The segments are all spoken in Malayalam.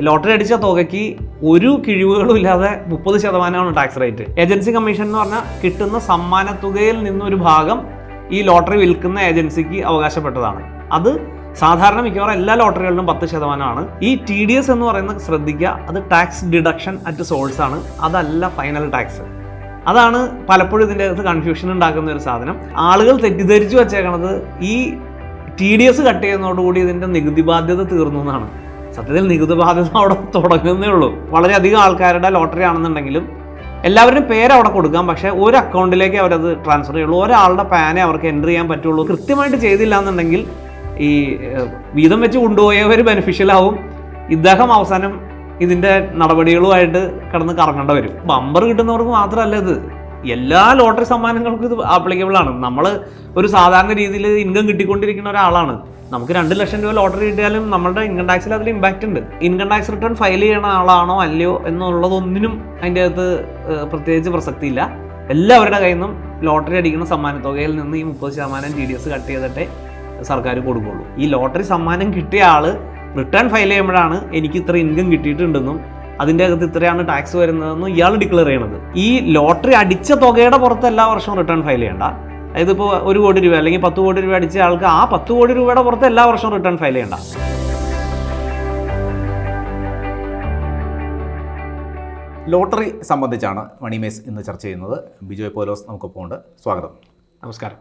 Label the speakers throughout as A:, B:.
A: ലോട്ടറി അടിച്ച തുകയ്ക്ക് ഒരു കിഴിവുകളും ഇല്ലാതെ മുപ്പത് ശതമാനമാണ് ടാക്സ് റേറ്റ് ഏജൻസി കമ്മീഷൻ എന്ന് പറഞ്ഞാൽ കിട്ടുന്ന സമ്മാന തുകയിൽ നിന്നൊരു ഭാഗം ഈ ലോട്ടറി വിൽക്കുന്ന ഏജൻസിക്ക് അവകാശപ്പെട്ടതാണ്. അത് സാധാരണ മിക്കവാറും എല്ലാ ലോട്ടറികളിലും പത്ത് ശതമാനമാണ്. ഈ ടി ഡി എസ് എന്ന് പറയുന്നത് ശ്രദ്ധിക്കുക അത് ടാക്സ് ഡിഡക്ഷൻ അറ്റ് സോഴ്സ് ആണ്. അതല്ല ഫൈനൽ ടാക്സ് അതാണ് പലപ്പോഴും ഇതിന്റെ അകത്ത് കൺഫ്യൂഷൻ ഉണ്ടാക്കുന്ന ഒരു സാധനം. ആളുകൾ തെറ്റിദ്ധരിച്ചു വച്ചേക്കണത് ഈ ടി ഡി എസ് കട്ട് ചെയ്യുന്നതോടുകൂടി ഇതിന്റെ നികുതി ബാധ്യത തീർന്നു എന്നാണ്. സത്യത്തിൽ നികുതി ബാധ്യത അവിടെ തുടങ്ങുന്നേ ഉള്ളൂ. വളരെയധികം ആൾക്കാരുടെ ലോട്ടറി ആണെന്നുണ്ടെങ്കിലും എല്ലാവരും പേര് അവിടെ കൊടുക്കാം. പക്ഷേ ഒരു അക്കൗണ്ടിലേക്ക് അവരത് ട്രാൻസ്ഫർ ചെയ്യുള്ളൂ. ഒരാളുടെ പാനെ അവർക്ക് എന്റർ ചെയ്യാൻ പറ്റുള്ളൂ. കൃത്യമായിട്ട് ചെയ്തില്ല എന്നുണ്ടെങ്കിൽ ഈ വീതം വെച്ച് കൊണ്ടുപോയവർ ബെനിഫിഷ്യൽ ആവും. ഇദ്ദേഹം അവസാനം ഇതിന്റെ നടപടികളുമായിട്ട് കിടന്ന് കറങ്ങേണ്ട വരും. ബമ്പർ കിട്ടുന്നവർക്ക് മാത്രമല്ല ഇത്. എല്ലാ ലോട്ടറി സമ്മാനങ്ങൾക്കും ഇത് ആപ്ലിക്കബിൾ ആണ്. നമ്മൾ ഒരു സാധാരണ രീതിയിൽ ഇൻകം കിട്ടിക്കൊണ്ടിരിക്കുന്ന ഒരാളാണ്. നമുക്ക് രണ്ട് ലക്ഷം രൂപ ലോട്ടറി കിട്ടിയാലും നമ്മുടെ ഇൻകം ടാക്സിൽ അതിൽ ഇമ്പാക്റ്റ് ഉണ്ട്. ഇൻകം ടാക്സ് റിട്ടേൺ ഫയൽ ചെയ്യുന്ന ആളാണോ അല്ലയോ എന്നുള്ളതൊന്നിനും അതിന്റെ അകത്ത് പ്രത്യേകിച്ച് പ്രസക്തിയില്ല. എല്ലാവരുടെ കയ്യിൽ നിന്നും ലോട്ടറി അടിക്കുന്ന സമ്മാനത്തുകയിൽ നിന്ന് ഈ മുപ്പത് ശതമാനം ജി ഡി എസ് കട്ട് ചെയ്തിട്ടേ സർക്കാർ കൊടുക്കുള്ളൂ. ഈ ലോട്ടറി സമ്മാനം കിട്ടിയ ആൾ റിട്ടേൺ ഫയൽ ചെയ്യുമ്പോഴാണ് എനിക്ക് ഇത്ര ഇൻകം കിട്ടിയിട്ടുണ്ടെന്നും അതിന്റെ അകത്ത് ഇത്രയാണ് ടാക്സ് വരുന്നതെന്നും ഇയാൾ ഡിക്ലെയർ ചെയ്യണത്. ഈ ലോട്ടറി അടിച്ച തുകയുടെ പുറത്ത് എല്ലാ വർഷവും റിട്ടേൺ ഫയൽ ചെയ്യണ്ട. അതായത് ഇപ്പോൾ ഒരു കോടി രൂപ അല്ലെങ്കിൽ പത്ത് കോടി രൂപ അടിച്ച ആൾക്ക് ആ പത്ത് കോടി രൂപയുടെ പുറത്ത് എല്ലാ വർഷവും റിട്ടേൺ ഫയൽ ചെയ്യണ്ട.
B: ലോട്ടറി സംബന്ധിച്ചാണ് മണിമേസ് ഇന്ന് ചർച്ച ചെയ്യുന്നത്. ബിജോയ് പോലോസ് നമുക്കൊപ്പം ഉണ്ട്. സ്വാഗതം.
A: നമസ്കാരം.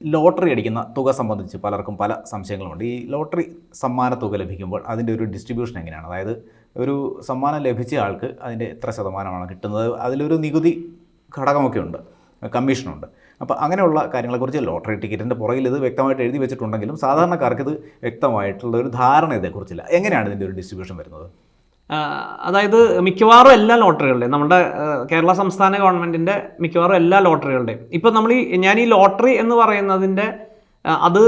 B: ലോട്ടറി അടിക്കുന്ന തുക സംബന്ധിച്ച് പലർക്കും പല സംശയങ്ങളുമുണ്ട് ഈ ലോട്ടറി സമ്മാന തുക ലഭിക്കുമ്പോൾ അതിന്റെ ഒരു ഡിസ്ട്രിബ്യൂഷൻ എങ്ങനെയാണ്? അതായത് ഒരു സമ്മാനം ലഭിച്ച ആൾക്ക് അതിന്റെ എത്ര ശതമാനമാണ് കിട്ടുന്നത്? അതിലൊരു നികുതി ഘടകമൊക്കെ ഉണ്ട് കമ്മീഷനുണ്ട്. അപ്പോൾ അങ്ങനെയുള്ള കാര്യങ്ങളെക്കുറിച്ച് ലോട്ടറി ടിക്കറ്റിന്റെ പുറകിൽ ഇത് വ്യക്തമായിട്ട് എഴുതി വെച്ചിട്ടുണ്ടെങ്കിലും സാധാരണക്കാർക്ക് ഇത് വ്യക്തമായിട്ടുള്ള ഒരു ധാരണ ഇതേക്കുറിച്ചില്ല. എങ്ങനെയാണ് ഇതിന്റെ ഒരു ഡിസ്ട്രിബ്യൂഷൻ വരുന്നത്?
A: അതായത് മിക്കവാറും എല്ലാ ലോട്ടറികളുടെയും നമ്മുടെ കേരള സംസ്ഥാന ഗവൺമെന്റിന്റെ മിക്കവാറും എല്ലാ ലോട്ടറികളുടെയും. ഇപ്പം നമ്മൾ ഈ ഞാൻ ഈ ലോട്ടറി എന്ന് പറയുന്നതിന്റെ അത്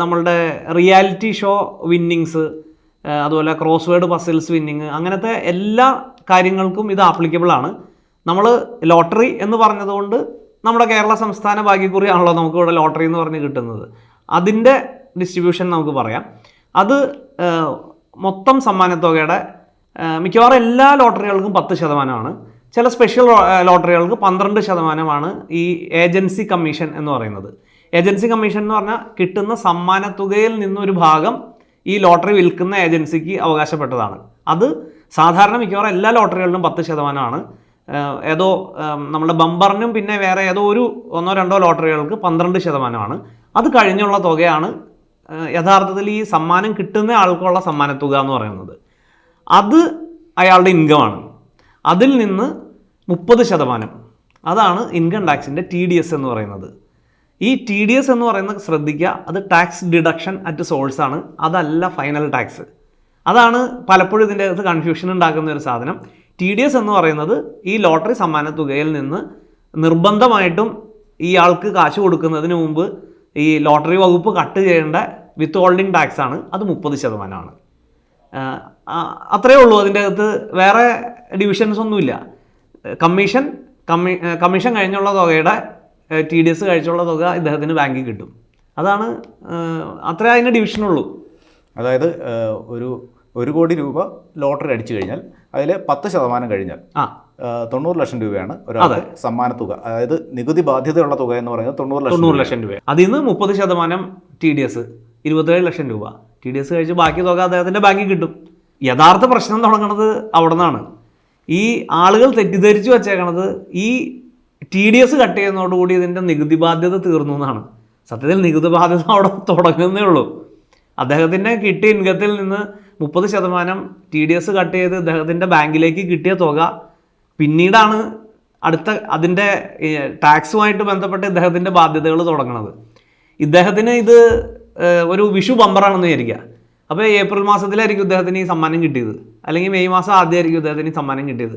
A: നമ്മളുടെ റിയാലിറ്റി ഷോ വിന്നിങ്സ് അതുപോലെ ക്രോസ് വേർഡ് പസിൽസ് വിന്നിങ് അങ്ങനത്തെ എല്ലാ കാര്യങ്ങൾക്കും ഇത് ആപ്ലിക്കബിൾ ആണ്. നമ്മൾ ലോട്ടറി എന്ന് പറഞ്ഞതുകൊണ്ട് നമ്മുടെ കേരള സംസ്ഥാന ഭാഗ്യക്കുറിയാണല്ലോ നമുക്ക് ഇവിടെ ലോട്ടറി എന്ന് പറഞ്ഞ് കിട്ടുന്നത്. അതിന്റെ ഡിസ്ട്രിബ്യൂഷൻ നമുക്ക് പറയാം. അത് മൊത്തം സമ്മാനത്തുകയുടെ മിക്കവാറും എല്ലാ ലോട്ടറികൾക്കും പത്ത് ശതമാനമാണ്. ചില സ്പെഷ്യൽ ലോട്ടറികൾക്ക് പന്ത്രണ്ട് ശതമാനമാണ് ഈ ഏജൻസി കമ്മീഷൻ എന്ന് പറയുന്നത്. ഏജൻസി കമ്മീഷൻ എന്ന് പറഞ്ഞാൽ കിട്ടുന്ന സമ്മാനത്തുകയിൽ നിന്നൊരു ഭാഗം ഈ ലോട്ടറി വിൽക്കുന്ന ഏജൻസിക്ക് അവകാശപ്പെട്ടതാണ്. അത് സാധാരണ മിക്കവാറും എല്ലാ ലോട്ടറികളിലും പത്ത് ശതമാനമാണ്. ഏതോ നമ്മുടെ ബമ്പറിനും പിന്നെ വേറെ ഏതോ ഒരു ഒന്നോ രണ്ടോ ലോട്ടറികൾക്ക് പന്ത്രണ്ട് ശതമാനമാണ്. അത് കഴിഞ്ഞുള്ള തുകയാണ് യഥാർത്ഥത്തിൽ ഈ സമ്മാനം കിട്ടുന്ന ആൾക്കുള്ള സമ്മാനത്തുക എന്ന് പറയുന്നത്. അത് അയാളുടെ ഇൻകമാണ് അതിൽ നിന്ന് മുപ്പത് ശതമാനം. അതാണ് ഇൻകം ടാക്സിന്റെ ടി ഡി എസ് എന്ന് പറയുന്നത്. ഈ ടി ഡി എസ് എന്ന് പറയുന്നത് ശ്രദ്ധിക്കുക അത് ടാക്സ് ഡിഡക്ഷൻ അറ്റ് സോഴ്സ് ആണ്. അതല്ല ഫൈനൽ ടാക്സ് അതാണ് പലപ്പോഴും ഇതിന്റെ അകത്ത് കൺഫ്യൂഷൻ ഉണ്ടാക്കുന്ന ഒരു സാധനം. ടി ഡി എസ് എന്ന് പറയുന്നത് ഈ ലോട്ടറി സമ്മാന തുകയിൽ നിന്ന് നിർബന്ധമായിട്ടും ഈ ആൾക്ക് കാശ് കൊടുക്കുന്നതിന് മുമ്പ് ഈ ലോട്ടറി വകുപ്പ് കട്ട് ചെയ്യേണ്ട വിത്ത് ഹോൾഡിംഗ് ടാക്സ് ആണ്. അത് മുപ്പത് ശതമാനമാണ്. അത്രയേ ഉള്ളൂ. അതിന്റെ അകത്ത് വേറെ ഡിവിഷൻസ് ഒന്നുമില്ല. കമ്മീഷൻ കമ്മീ കമ്മീഷൻ കഴിഞ്ഞുള്ള തുകയുടെ ടി ഡി എസ് കഴിച്ചുള്ള തുക ഇദ്ദേഹത്തിന് ബാങ്കിൽ കിട്ടും. അതാണ് അത്രേ അതിന്റെ ഡിവിഷനുള്ളൂ.
B: അതായത് ഒരു ഒരു കോടി രൂപ ലോട്ടറി അടിച്ചു കഴിഞ്ഞാൽ അതിൽ പത്ത് ശതമാനം കഴിഞ്ഞാൽ
A: ആ.
B: തൊണ്ണൂറ് ലക്ഷം രൂപയാണ് ഒരാൾക്ക് സമ്മാന തുക. അതായത് നികുതി ബാധ്യതയുള്ള തുക എന്ന് പറയുന്നത് തൊണ്ണൂറ് ലക്ഷം
A: തൊണ്ണൂറ് ലക്ഷം രൂപ അതിൽ നിന്ന് മുപ്പത് ശതമാനം ടി ഡി എസ് ഇരുപത്തേഴ് ലക്ഷം രൂപ. ടി ഡി എസ് കഴിച്ച് ബാക്കി തുക അദ്ദേഹത്തിന്റെ ബാങ്കിൽ കിട്ടും. യഥാർത്ഥ പ്രശ്നം തുടങ്ങുന്നത് അവിടെ നിന്നാണ് ഈ ആളുകൾ തെറ്റിദ്ധരിച്ചു വച്ചേക്കണത് ഈ ടി ഡി എസ് കട്ട് ചെയ്യുന്നതോടുകൂടി ഇതിന്റെ നികുതി ബാധ്യത തീർന്നു എന്നാണ്. സത്യത്തിൽ നികുതി ബാധ്യത അവിടെ തുടങ്ങുന്നേ ഉള്ളൂ. അദ്ദേഹത്തിന്റെ കിട്ടിയ ഇൻകത്തിൽ നിന്ന് മുപ്പത് ശതമാനം ടി ഡി എസ് കട്ട് ചെയ്ത് അദ്ദേഹത്തിന്റെ ബാങ്കിലേക്ക് കിട്ടിയ തുക പിന്നീടാണ് അടുത്ത അതിന്റെ ടാക്സുമായിട്ട് ബന്ധപ്പെട്ട് ഇദ്ദേഹത്തിന്റെ ബാധ്യതകൾ തുടങ്ങുന്നത് ഇദ്ദേഹത്തിന് ഇത് ഒരു വിഷു ബമ്പറാണെന്ന് വിചാരിക്കുക. അപ്പോൾ ഏപ്രിൽ മാസത്തിലായിരിക്കും ഇദ്ദേഹത്തിന് ഈ സമ്മാനം കിട്ടിയത്. അല്ലെങ്കിൽ മെയ് മാസം ആദ്യമായിരിക്കും ഇദ്ദേഹത്തിന് ഈ സമ്മാനം കിട്ടിയത്.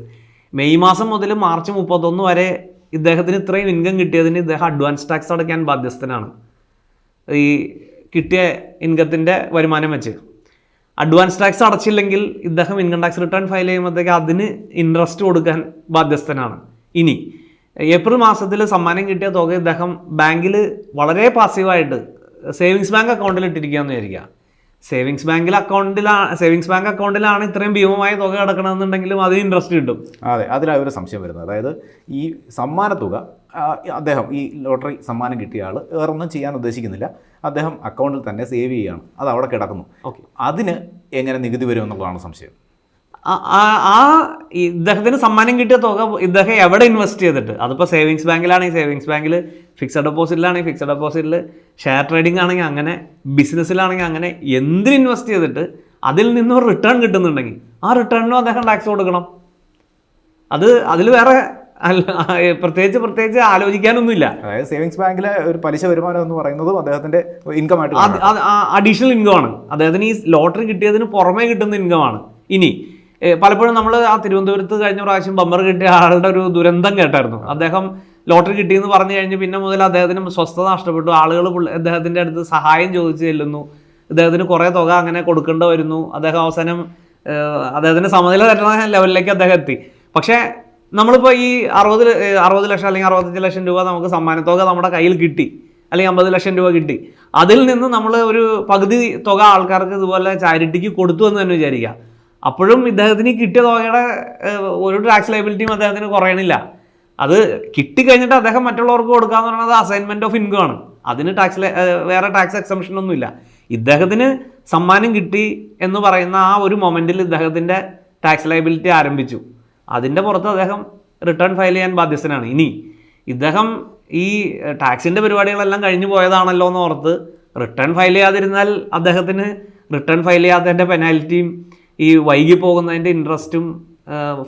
A: മെയ് മാസം മുതൽ മാർച്ച് മുപ്പത്തൊന്ന് വരെ ഇദ്ദേഹത്തിന് ഇത്രയും ഇൻകം കിട്ടിയതിന് ഇദ്ദേഹം അഡ്വാൻസ് ടാക്സ് അടയ്ക്കാൻ ബാധ്യസ്ഥനാണ്. ഈ കിട്ടിയ ഇൻകത്തിന്റെ വരുമാനം വെച്ച്. അഡ്വാൻസ് ടാക്സ് അടച്ചില്ലെങ്കിൽ ഇദ്ദേഹം ഇൻകം ടാക്സ് റിട്ടേൺ ഫയൽ ചെയ്യുമ്പോഴത്തേക്ക് അതിന് ഇൻട്രസ്റ്റ് കൊടുക്കാൻ ബാധ്യസ്ഥനാണ്. ഇനി ഏപ്രിൽ മാസത്തിൽ സമ്മാനം കിട്ടിയ തുക ഇദ്ദേഹം ബാങ്കിൽ വളരെ പാസീവായിട്ട് സേവിങ്സ് ബാങ്ക് അക്കൗണ്ടിൽ ഇട്ടിരിക്കുകയെന്ന് വിചാരിക്കുക. സേവിങ്സ് ബാങ്കിൽ അക്കൗണ്ടിലാണ് സേവിങ്സ് ബാങ്ക് അക്കൗണ്ടിലാണ് ഇത്രയും ഭീമമായ തുക കിടക്കണമെന്നുണ്ടെങ്കിലും അതിന് ഇൻട്രസ്റ്റ് കിട്ടും.
B: അതെ അതിലാണ് ഒരു സംശയം വരുന്നത്. അതായത് ഈ സമ്മാന തുക അദ്ദേഹം ഈ ലോട്ടറി സമ്മാനം കിട്ടിയ ആൾ വേറൊന്നും ചെയ്യാൻ ഉദ്ദേശിക്കുന്നില്ല. അദ്ദേഹം അക്കൗണ്ടിൽ തന്നെ സേവ് ചെയ്യുകയാണ് അത് അവിടെ കിടക്കുന്നു.
A: ഓക്കെ
B: അതിന് എങ്ങനെ നികുതി വരും എന്നുള്ളതാണ് സംശയം.
A: ആ- ഇദ്ദേഹത്തിന് സമ്മാനം കിട്ടിയ തുക ഇദ്ദേഹം എവിടെ ഇൻവെസ്റ്റ് ചെയ്തിട്ട്? അതിപ്പോൾ സേവിങ്സ് ബാങ്കിലാണെങ്കിൽ സേവിങ്സ് ബാങ്കിൽ ഫിക്സഡ് ഡെപ്പോസിറ്റിലാണെങ്കിൽ ഫിക്സഡ് ഡെപ്പോസിറ്റിൽ ഷെയർ ട്രേഡിംഗ് ആണെങ്കിൽ അങ്ങനെ ബിസിനസ്സിലാണെങ്കിൽ അങ്ങനെ എന്തിന് ഇൻവെസ്റ്റ് ചെയ്തിട്ട് അതിൽ നിന്ന് ഒരു റിട്ടേൺ കിട്ടുന്നുണ്ടെങ്കിൽ ആ റിട്ടേണിനും അദ്ദേഹം ടാക്സ് കൊടുക്കണം. അത് അതിൽ വേറെ അല്ല പ്രത്യേകിച്ച് പ്രത്യേകിച്ച് ആലോചിക്കാനൊന്നുമില്ല.
B: അതായത് സേവിങ്സ് ബാങ്കിലെ ഒരു പലിശ വരുമാനം എന്ന് പറയുന്നത് അദ്ദേഹത്തിന്റെ ഇൻകം ആയിട്ട്
A: അഡീഷണൽ ഇൻകം ആണ്. അദ്ദേഹത്തിന് ഈ ലോട്ടറി കിട്ടിയതിന് പുറമേ കിട്ടുന്ന ഇൻകം ആണ്. ഇനി പലപ്പോഴും നമ്മൾ ആ തിരുവനന്തപുരത്ത് കഴിഞ്ഞ പ്രാവശ്യം ബമ്പർ കിട്ടിയ ആളുടെ ഒരു ദുരന്തം കേട്ടായിരുന്നു. അദ്ദേഹം ലോട്ടറി കിട്ടിയെന്ന് പറഞ്ഞു കഴിഞ്ഞ് പിന്നെ മുതൽ അദ്ദേഹത്തിന് സ്വസ്ഥത നഷ്ടപ്പെട്ടു. ആളുകൾ അദ്ദേഹത്തിന്റെ അടുത്ത് സഹായം ചോദിച്ചു ചെല്ലുന്നു. അദ്ദേഹത്തിന് കുറേ തുക അങ്ങനെ കൊടുക്കേണ്ടി വരുന്നു. അദ്ദേഹം അവസാനം അദ്ദേഹത്തിന്റെ സമനില തട്ടുന്ന ലെവലിലേക്ക് അദ്ദേഹം എത്തി. പക്ഷേ നമ്മളിപ്പോൾ ഈ അറുപത് അറുപത് ലക്ഷം അല്ലെങ്കിൽ അറുപത്തഞ്ച് ലക്ഷം രൂപ നമുക്ക് സമ്മാനത്തുക നമ്മുടെ കയ്യിൽ കിട്ടി. അല്ലെങ്കിൽ അമ്പത് ലക്ഷം രൂപ കിട്ടി. അതിൽ നിന്ന് നമ്മൾ ഒരു പകുതി തുക ആൾക്കാർക്ക് ഇതുപോലെ ചാരിറ്റിക്ക് കൊടുത്തു എന്ന് തന്നെ വിചാരിക്കുക. അപ്പോഴും ഇദ്ദേഹത്തിന് കിട്ടിയ തുകയുടെ ഒരു ടാക്സ് ലൈബിലിറ്റിയും അദ്ദേഹത്തിന് കുറയണില്ല. അത് കിട്ടിക്കഴിഞ്ഞിട്ട് അദ്ദേഹം മറ്റുള്ളവർക്ക് കൊടുക്കാന്ന് പറയുന്നത് അസൈൻമെന്റ് ഓഫ് ഇൻകം ആണ്. അതിന് ടാക്സ് വേറെ ടാക്സ് എക്സംഷൻ ഒന്നുമില്ല. ഇദ്ദേഹത്തിന് സമ്മാനം കിട്ടി എന്ന് പറയുന്ന ആ ഒരു മൊമെന്റിൽ ഇദ്ദേഹത്തിന്റെ ടാക്സ് ലൈബിലിറ്റി ആരംഭിച്ചു. അതിന്റെ പുറത്ത് അദ്ദേഹം റിട്ടേൺ ഫയൽ ചെയ്യാൻ ബാധ്യസ്ഥനാണ്. ഇനി ഇദ്ദേഹം ഈ ടാക്സിന്റെ പരിപാടികളെല്ലാം കഴിഞ്ഞു പോയതാണല്ലോ എന്ന് ഓർത്ത് റിട്ടേൺ ഫയൽ ചെയ്യാതിരുന്നാൽ അദ്ദേഹത്തിന് റിട്ടേൺ ഫയൽ ചെയ്യാത്തതിന്റെ പെനാൽറ്റിയും ഈ വൈകി പോകുന്നതിന്റെ ഇൻട്രസ്റ്റും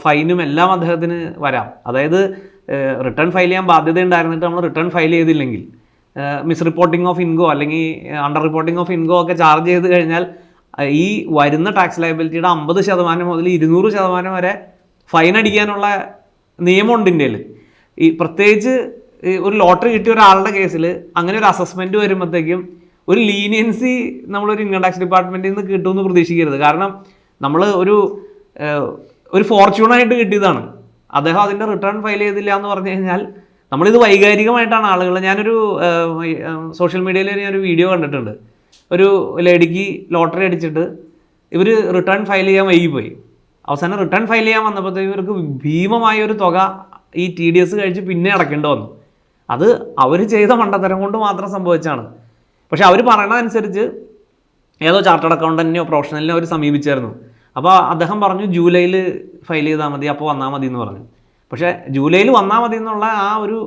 A: ഫൈനും എല്ലാം അദ്ദേഹത്തിന് വരാം. അതായത് റിട്ടേൺ ഫയൽ ചെയ്യാൻ ബാധ്യത ഉണ്ടായിരുന്നിട്ട് നമ്മൾ റിട്ടേൺ ഫയൽ ചെയ്തില്ലെങ്കിൽ മിസ് റിപ്പോർട്ടിംഗ് ഓഫ് ഇൻകോ അല്ലെങ്കിൽ അണ്ടർ റിപ്പോർട്ടിംഗ് ഓഫ് ഇൻകോ ഒക്കെ ചാർജ് ചെയ്ത് കഴിഞ്ഞാൽ ഈ വരുന്ന ടാക്സ് ലയബിലിറ്റിയുടെ അമ്പത് ശതമാനം മുതൽ ഇരുന്നൂറ് ശതമാനം വരെ ഫൈൻ അടിക്കാനുള്ള നിയമമുണ്ട് ഇന്ത്യയിൽ. ഈ പ്രത്യേകിച്ച് ഒരു ലോട്ടറി കിട്ടിയ ഒരാളുടെ കേസിൽ അങ്ങനെ ഒരു അസസ്മെന്റ് വരുമ്പോഴത്തേക്കും ഒരു ലീനിയൻസി നമ്മളൊരു ഇൻകം ടാക്സ് ഡിപ്പാർട്ട്മെന്റിൽ നിന്ന് കിട്ടുമെന്ന് പ്രതീക്ഷിക്കരുത്. കാരണം നമ്മൾ ഒരു ഒരു ഫോർച്യൂണായിട്ട് കിട്ടിയതാണ്. അദ്ദേഹം അതിന്റെ റിട്ടേൺ ഫയൽ ചെയ്തില്ല എന്ന് പറഞ്ഞു കഴിഞ്ഞാൽ നമ്മളിത് വൈകാരികമായിട്ടാണ് ആളുകൾ ഞാനൊരു സോഷ്യൽ മീഡിയയിൽ ഞാനൊരു വീഡിയോ കണ്ടിട്ടുണ്ട്. ഒരു ലേഡിക്ക് ലോട്ടറി അടിച്ചിട്ട് ഇവർ റിട്ടേൺ ഫയൽ ചെയ്യാൻ വൈകിപ്പോയി അവസാനം റിട്ടേൺ ഫയൽ ചെയ്യാൻ വന്നപ്പോഴത്തേക്കും ഇവർക്ക് ഭീമമായ ഒരു തുക ഈ ടി ഡി എസ് കഴിച്ച് പിന്നെ അടയ്ക്കേണ്ടി വന്നു. അത് അവർ ചെയ്ത മണ്ടത്തരം കൊണ്ട് മാത്രം സംഭവിച്ചാണ്. പക്ഷെ അവർ പറയണതനുസരിച്ച് ഏതോ ചാർട്ടേഡ് അക്കൗണ്ടന്റിനെയോ പ്രൊഫഷണലിനെയോ അവർ സമീപിച്ചായിരുന്നു. അപ്പോൾ അദ്ദേഹം പറഞ്ഞു ജൂലൈയിൽ ഫയൽ ചെയ്താൽ മതി അപ്പോൾ വന്നാൽ മതി എന്ന് പറഞ്ഞു. പക്ഷേ ജൂലൈയിൽ വന്നാൽ മതി എന്നുള്ള ആ ഒരു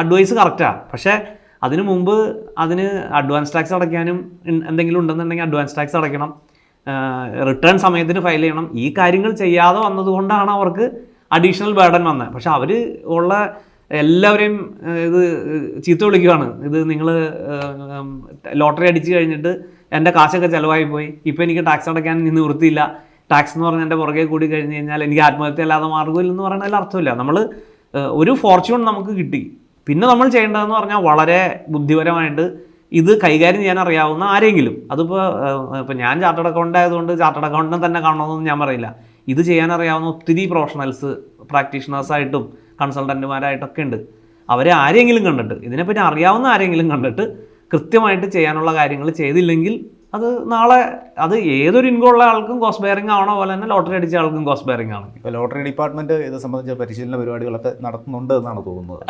A: അഡ്വൈസ് കറക്റ്റാണ് പക്ഷേ അതിനു മുമ്പ് അതിന് അഡ്വാൻസ് ടാക്സ് അടയ്ക്കാനും എന്തെങ്കിലും ഉണ്ടെന്നുണ്ടെങ്കിൽ അഡ്വാൻസ് ടാക്സ് അടയ്ക്കണം. റിട്ടേൺ സമയത്തിന് ഫയൽ ചെയ്യണം. ഈ കാര്യങ്ങൾ ചെയ്യാതെ വന്നതുകൊണ്ടാണ് അവർക്ക് അഡീഷണൽ ബേർഡൻ വന്നത്. പക്ഷേ അവർ ഉള്ള എല്ലാവരെയും ഇത് ചീത്ത വിളിക്കുകയാണ് ഇത് നിങ്ങൾ ലോട്ടറി അടിച്ചു കഴിഞ്ഞിട്ട് എന്റെ കാശൊക്കെ ചിലവായി പോയി. ഇപ്പോൾ എനിക്ക് ടാക്സ് അടയ്ക്കാൻ നിവൃത്തിയില്ല. ടാക്സ് എന്ന് പറഞ്ഞാൽ എന്റെ പുറകെ കൂടി കഴിഞ്ഞ് കഴിഞ്ഞാൽ എനിക്ക് ആത്മഹത്യ അല്ലാതെ മാർഗമില്ല എന്ന് പറയുന്നതിൽ അർത്ഥമില്ല. നമ്മൾ ഒരു ഫോർച്യൂൺ നമുക്ക് കിട്ടി. പിന്നെ നമ്മൾ ചെയ്യേണ്ടതെന്ന് പറഞ്ഞാൽ വളരെ ബുദ്ധിപരമായിട്ട് ഇത് കൈകാര്യം ചെയ്യാൻ അറിയാവുന്ന ആരെങ്കിലും. അതിപ്പോൾ ഇപ്പോൾ ഞാൻ ചാർട്ടേഡ് അക്കൗണ്ട് ആയതുകൊണ്ട് ചാർട്ടേഡ് അക്കൗണ്ടിനെ തന്നെ കാണണമെന്നൊന്നും ഞാൻ പറയില്ല. ഇത് ചെയ്യാൻ അറിയാവുന്ന ഒത്തിരി പ്രൊഫഷണൽസ് പ്രാക്ടീഷണേഴ്സായിട്ടും കൺസൾട്ടന്റുമാരായിട്ടൊക്കെ ഉണ്ട്. അവരെ ആരെങ്കിലും കണ്ടിട്ട് ഇതിനെപ്പറ്റി അറിയാവുന്ന ആരെങ്കിലും കണ്ടിട്ട് കൃത്യമായിട്ട് ചെയ്യാനുള്ള കാര്യങ്ങൾ ചെയ്തില്ലെങ്കിൽ അത് നാളെ അത് ഏതൊരു ഇൻകം ഉള്ള ആൾക്കും കോസ്റ്റ് ബെയറിംഗ് ആവണ പോലെ തന്നെ ലോട്ടറി അടിച്ച ആൾക്കും കോസ്റ്റ് ബെയറിംഗ് ആണ്.
B: ഇപ്പോൾ ലോട്ടറി ഡിപ്പാർട്ട്മെന്റ് ഇത് സംബന്ധിച്ച പരിശീലന പരിപാടികളൊക്കെ നടത്തുന്നുണ്ട് എന്നാണ് തോന്നുന്നത്.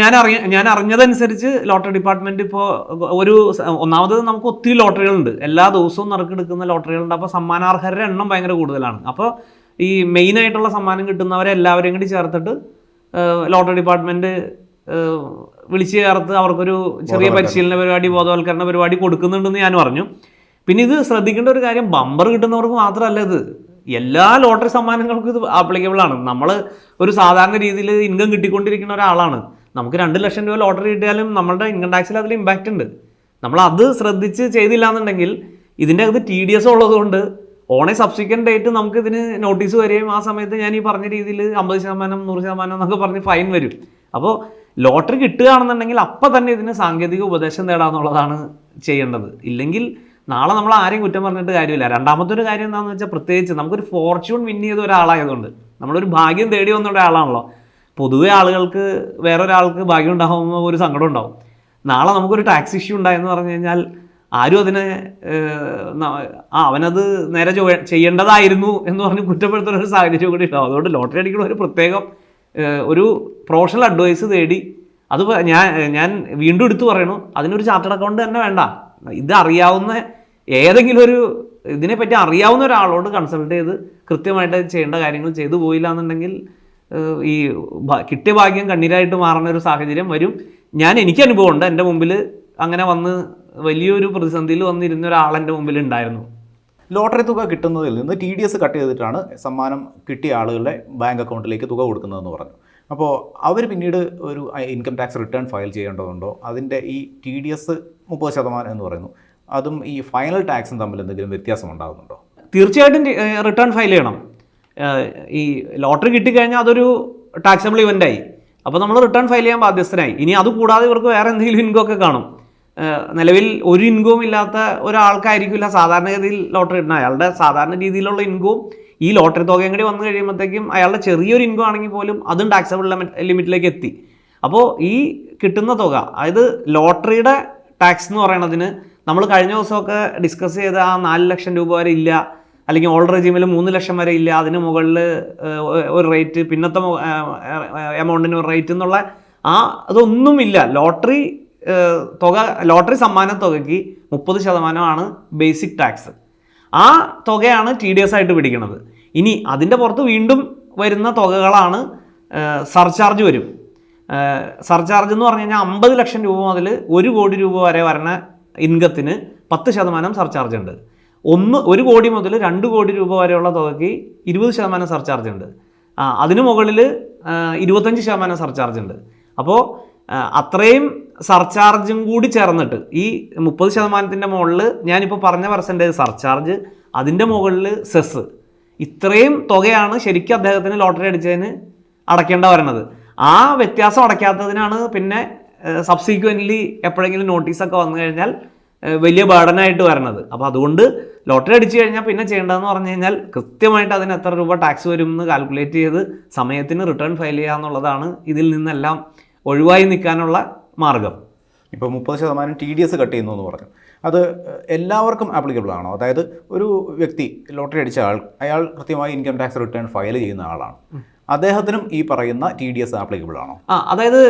A: ഞാൻ അറിയ ഞാൻ അറിഞ്ഞതനുസരിച്ച് ലോട്ടറി ഡിപ്പാർട്ട്മെന്റ് ഇപ്പോൾ ഒരു ഒന്നാമത് നമുക്ക് ഒത്തിരി ലോട്ടറികളുണ്ട് എല്ലാ ദിവസവും നറുക്കെടുക്കുന്ന ലോട്ടറികളുണ്ട് അപ്പോൾ സമ്മാനാർഹരുടെ എണ്ണം ഭയങ്കര കൂടുതലാണ്. അപ്പോൾ ഈ മെയിൻ ആയിട്ടുള്ള സമ്മാനം കിട്ടുന്നവരെ എല്ലാവരെയും കൂടി ചേർത്തിട്ട് ലോട്ടറി ഡിപ്പാർട്ട്മെന്റ് വിളിച്ച് ചേർത്ത് അവർക്കൊരു ചെറിയ പരിശീലന പരിപാടി ബോധവൽക്കരണ പരിപാടി കൊടുക്കുന്നുണ്ടെന്ന് ഞാൻ പറഞ്ഞു. പിന്നെ ഇത് ശ്രദ്ധിക്കേണ്ട ഒരു കാര്യം ബമ്പർ കിട്ടുന്നവർക്ക് മാത്രമല്ല ഇത്. എല്ലാ ലോട്ടറി സമ്മാനങ്ങൾക്കും ഇത് ആപ്ലിക്കബിൾ ആണ്. നമ്മൾ ഒരു സാധാരണ രീതിയിൽ ഇൻകം കിട്ടിക്കൊണ്ടിരിക്കുന്ന ഒരാളാണ്. നമുക്ക് രണ്ട് ലക്ഷം രൂപ ലോട്ടറി കിട്ടിയാലും നമ്മളുടെ ഇൻകം ടാക്സിൽ അതിൽ ഇമ്പാക്റ്റ് ഉണ്ട്. നമ്മൾ അത് ശ്രദ്ധിച്ച് ചെയ്തില്ല എന്നുണ്ടെങ്കിൽ ഇതിന്റെ അകത്ത് ടി ഡി എസ് ഉള്ളതുകൊണ്ട് ഓണേ സബ്സിക്വന്റ് ഡേറ്റ് നമുക്ക് ഇതിന് നോട്ടീസ് വരികയും ആ സമയത്ത് ഞാൻ ഈ പറഞ്ഞ രീതിയിൽ അമ്പത് ശതമാനം നൂറ് ശതമാനം എന്നൊക്കെ പറഞ്ഞ് ഫൈൻ വരും. അപ്പോൾ ലോട്ടറി കിട്ടുകയാണെന്നുണ്ടെങ്കിൽ അപ്പം തന്നെ ഇതിന് സാങ്കേതിക ഉപദേശം നേടാന്നുള്ളതാണ് ചെയ്യേണ്ടത്. ഇല്ലെങ്കിൽ നാളെ നമ്മൾ ആരെയും കുറ്റം പറഞ്ഞിട്ട് കാര്യമില്ല. രണ്ടാമത്തെ ഒരു കാര്യം എന്താണെന്ന് വെച്ചാൽ പ്രത്യേകിച്ച് നമുക്കൊരു ഫോർച്യൂൺ വിൻ ചെയ്ത ഒരാളായതുകൊണ്ട് നമ്മളൊരു ഭാഗ്യം തേടി വന്ന ഒരാളാണല്ലോ. പൊതുവെ ആളുകൾക്ക് വേറൊരാൾക്ക് ഭാഗ്യം ഉണ്ടാകുമ്പോൾ ഒരു സങ്കടം ഉണ്ടാവും. നാളെ നമുക്കൊരു ടാക്സ് ഇഷ്യൂ ഉണ്ടായെന്ന് പറഞ്ഞു കഴിഞ്ഞാൽ ആരും അതിനെ ആ അവനത് നേരെ ചെയ്യേണ്ടതായിരുന്നു എന്ന് പറഞ്ഞ് കുറ്റപ്പെടുത്തുന്ന ഒരു സാഹചര്യം കൂടി ഉണ്ടാവും. അതുകൊണ്ട് ലോട്ടറി അടിക്കുന്ന ഒരു പ്രത്യേകം ഒരു പ്രൊഫഷണൽ അഡ്വൈസ് തേടി. അത് ഞാൻ ഞാൻ വീണ്ടും എടുത്തു പറയണു. അതിനൊരു ചാർട്ടേഡ് അക്കൗണ്ട് തന്നെ വേണ്ട. ഇത് അറിയാവുന്ന ഏതെങ്കിലും ഒരു ഇതിനെപ്പറ്റി അറിയാവുന്ന ഒരാളോട് കൺസൾട്ട് ചെയ്ത് കൃത്യമായിട്ട് ചെയ്യേണ്ട കാര്യങ്ങൾ ചെയ്തു പോയില്ല എന്നുണ്ടെങ്കിൽ ഈ കിട്ടിയ ഭാഗ്യം കണ്ണീരായിട്ട് മാറുന്ന ഒരു സാഹചര്യം വരും. ഞാൻ എനിക്ക് അനുഭവമുണ്ട്. എന്റെ മുമ്പിൽ അങ്ങനെ വന്ന് വലിയൊരു പ്രതിസന്ധിയിൽ വന്നിരുന്ന ഒരാൾ എന്റെ മുമ്പിൽ ഉണ്ടായിരുന്നു.
B: ലോട്ടറി തുക കിട്ടുന്നതിൽ നിന്ന് ടി ഡി എസ് കട്ട് ചെയ്തിട്ടാണ് സമ്മാനം കിട്ടിയ ആളുകളുടെ ബാങ്ക് അക്കൗണ്ടിലേക്ക് തുക കൊടുക്കുന്നതെന്ന് പറഞ്ഞു. അപ്പോൾ അവർ പിന്നീട് ഒരു ഇൻകം ടാക്സ് റിട്ടേൺ ഫയൽ ചെയ്യേണ്ടതുണ്ടോ? അതിന്റെ ഈ ടി ഡി എസ് മുപ്പത് ശതമാനം എന്ന് പറയുന്നു. അതും ഈ ഫൈനൽ ടാക്സും തമ്മിൽ എന്തെങ്കിലും വ്യത്യാസം ഉണ്ടാകുന്നുണ്ടോ?
A: തീർച്ചയായിട്ടും റിട്ടേൺ ഫയൽ ചെയ്യണം. ഈ ലോട്ടറി കിട്ടിക്കഴിഞ്ഞാൽ അതൊരു ടാക്സബിൾ ഇവന്റായി അപ്പോൾ നമ്മൾ റിട്ടേൺ ഫയൽ ചെയ്യാൻ ബാധ്യസ്ഥനായി. ഇനി അതുകൂടാതെ ഇവർക്ക് വേറെ എന്തെങ്കിലും ഇൻകം ഒക്കെ കാണും. നിലവിൽ ഒരു ഇൻകവും ഇല്ലാത്ത ഒരാൾക്കായിരിക്കില്ല സാധാരണഗതിയിൽ ലോട്ടറി ഇടുന്നത്. അയാളുടെ സാധാരണ രീതിയിലുള്ള ഇൻകവും ഈ ലോട്ടറി തുകയും കൂടി വന്നു കഴിയുമ്പോഴത്തേക്കും അയാളുടെ ചെറിയൊരു ഇൻകം ആണെങ്കിൽ പോലും അതും ടാക്സബിൾ ലിമിറ്റിലേക്ക് എത്തി. അപ്പോൾ ഈ കിട്ടുന്ന തുക അതായത് ലോട്ടറിയുടെ ടാക്സ് എന്ന് പറയുന്നതിന് നമ്മൾ കഴിഞ്ഞ ദിവസമൊക്കെ ഡിസ്കസ് ചെയ്ത ആ നാല് ലക്ഷം രൂപ വരെ ഇല്ല അല്ലെങ്കിൽ ഓൾഡ് റെജിമിൽ മൂന്ന് ലക്ഷം വരെ ഇല്ല അതിന് മുകളിൽ ഒരു റേറ്റ് പിന്നത്തെ എമൗണ്ടിന് ഒരു റേറ്റ് എന്നുള്ള ആ അതൊന്നുമില്ല. ലോട്ടറി തുക ലോട്ടറി സമ്മാന തുകയ്ക്ക് മുപ്പത് ശതമാനമാണ് ബേസിക് ടാക്സ് ആ തുകയാണ് ടി ഡി എസ് ആയിട്ട് പിടിക്കുന്നത്. ഇനി അതിന്റെ പുറത്ത് വീണ്ടും വരുന്ന തുകകളാണ് സർചാർജ് വരും. സർചാർജ് എന്ന് പറഞ്ഞു കഴിഞ്ഞാൽ അമ്പത് ലക്ഷം രൂപ മുതൽ ഒരു കോടി രൂപ വരെ വരുന്ന ഇൻകത്തിന് പത്ത് ശതമാനം സർചാർജ് ഉണ്ട്. ഒന്ന് ഒരു കോടി മുതൽ രണ്ട് കോടി രൂപ വരെയുള്ള തുകയ്ക്ക് ഇരുപത് ശതമാനം സർചാർജ് ഉണ്ട്. ആ, അതിന് മുകളിൽ ഇരുപത്തഞ്ച് ശതമാനം സർചാർജ് ഉണ്ട്. അപ്പോൾ അത്രയും സർചാർജും കൂടി ചേർന്നിട്ട് ഈ മുപ്പത് ശതമാനത്തിന്റെ മുകളിൽ ഞാനിപ്പോൾ പറഞ്ഞ പെർസെന്റേജ് സർചാർജ് അതിന്റെ മുകളിൽ സെസ് ഇത്രയും തുകയാണ് ശരിക്കും അദ്ദേഹത്തിന് ലോട്ടറി അടിച്ചതിന് അടയ്ക്കേണ്ട വരണത്. ആ വ്യത്യാസം അടയ്ക്കാത്തതിനാണ് പിന്നെ സബ്സീക്വന്റ്ലി എപ്പോഴെങ്കിലും നോട്ടീസൊക്കെ വന്നു കഴിഞ്ഞാൽ വലിയ ബേഡനായിട്ട് വരണത്. അപ്പോൾ അതുകൊണ്ട് ലോട്ടറി അടിച്ചു കഴിഞ്ഞാൽ പിന്നെ ചെയ്യേണ്ടതെന്ന് പറഞ്ഞു കഴിഞ്ഞാൽ കൃത്യമായിട്ട് അതിന് എത്ര രൂപ ടാക്സ് വരും എന്ന് കാൽക്കുലേറ്റ് ചെയ്ത് സമയത്തിന് റിട്ടേൺ ഫയൽ ചെയ്യുക എന്നുള്ളതാണ് ഇതിൽ നിന്നെല്ലാം ഒഴിവായി നിൽക്കാനുള്ള മാർഗം.
B: ഇപ്പോൾ മുപ്പത് ശതമാനം ടി ഡി എസ് കട്ട് ചെയ്യുന്നു എന്ന് പറഞ്ഞു. അത് എല്ലാവർക്കും ആപ്ലിക്കബിൾ ആണോ? അതായത് ഒരു വ്യക്തി ലോട്ടറി അടിച്ച ആൾ അയാൾ കൃത്യമായി ഇൻകം ടാക്സ് റിട്ടേൺ ഫയൽ ചെയ്യുന്ന ആളാണ്. അദ്ദേഹത്തിനും ഈ പറയുന്ന ടി ഡി എസ് ആപ്ലിക്കബിൾ ആണോ?
A: ആ അതായത്